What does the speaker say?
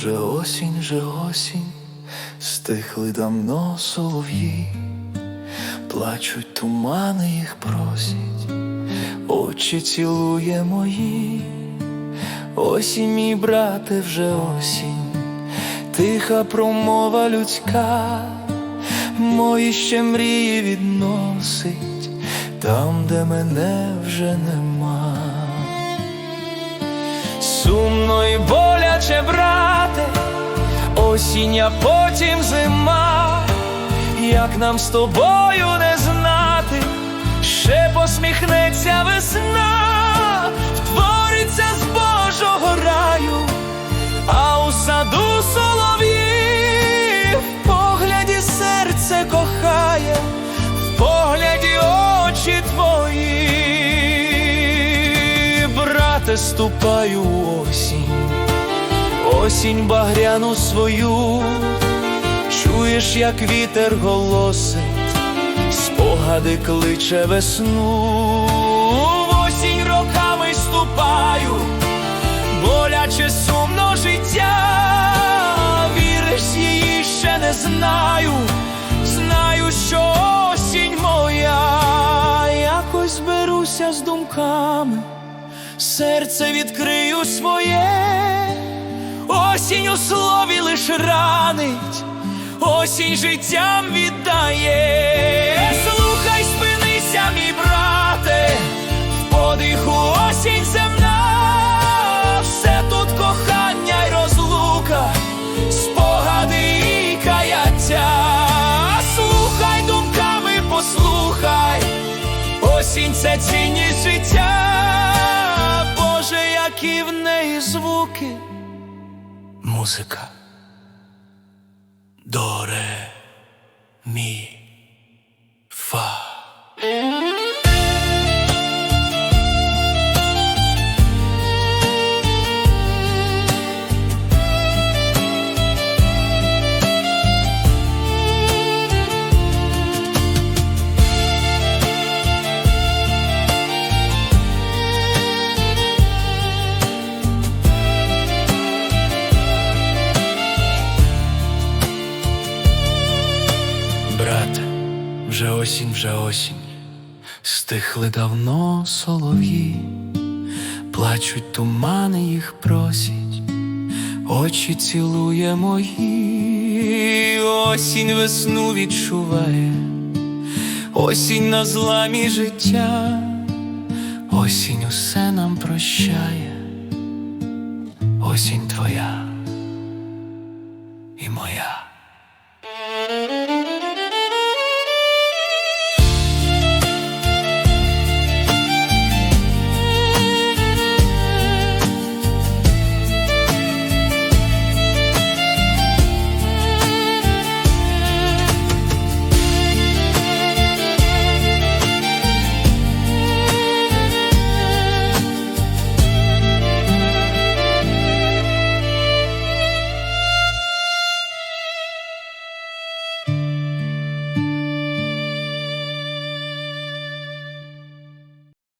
Вже осінь, вже осінь, стихли давно солов'ї, плачуть тумани, їх просять, очі цілує мої, осінь, мій брате, вже осінь, тиха промова людська, мої ще мрії відносить там, де мене вже нема. Сумно і брате, осінь, а потім зима, як нам з тобою не знати, ще посміхнеться весна, втвориться з Божого раю, а у саду солов'ї в погляді серце кохає, в погляді очі твої. Ступаю осінь, осінь багряну свою, чуєш, як вітер голосить, спогади кличе весну, в осінь роками ступаю, боляче сумно життя, віриш її ще не знаю, знаю, що осінь моя, якось зберуся з думками серце відкрию своє, осінь у слові лиш ранить, осінь життям віддає. Слухай, спинися, мій брате, в подиху осінь земна, все тут кохання й розлука, спогади і каяття. Слухай думками, послухай. Осінь це цінність життя, Боже, які в неї звуки. música. Вже осінь, вже осінь, стихли давно солов'ї, плачуть тумани, їх просять, очі цілує мої, осінь весну відчуває, осінь на зламі життя, осінь усе нам прощає, осінь твоя і моя.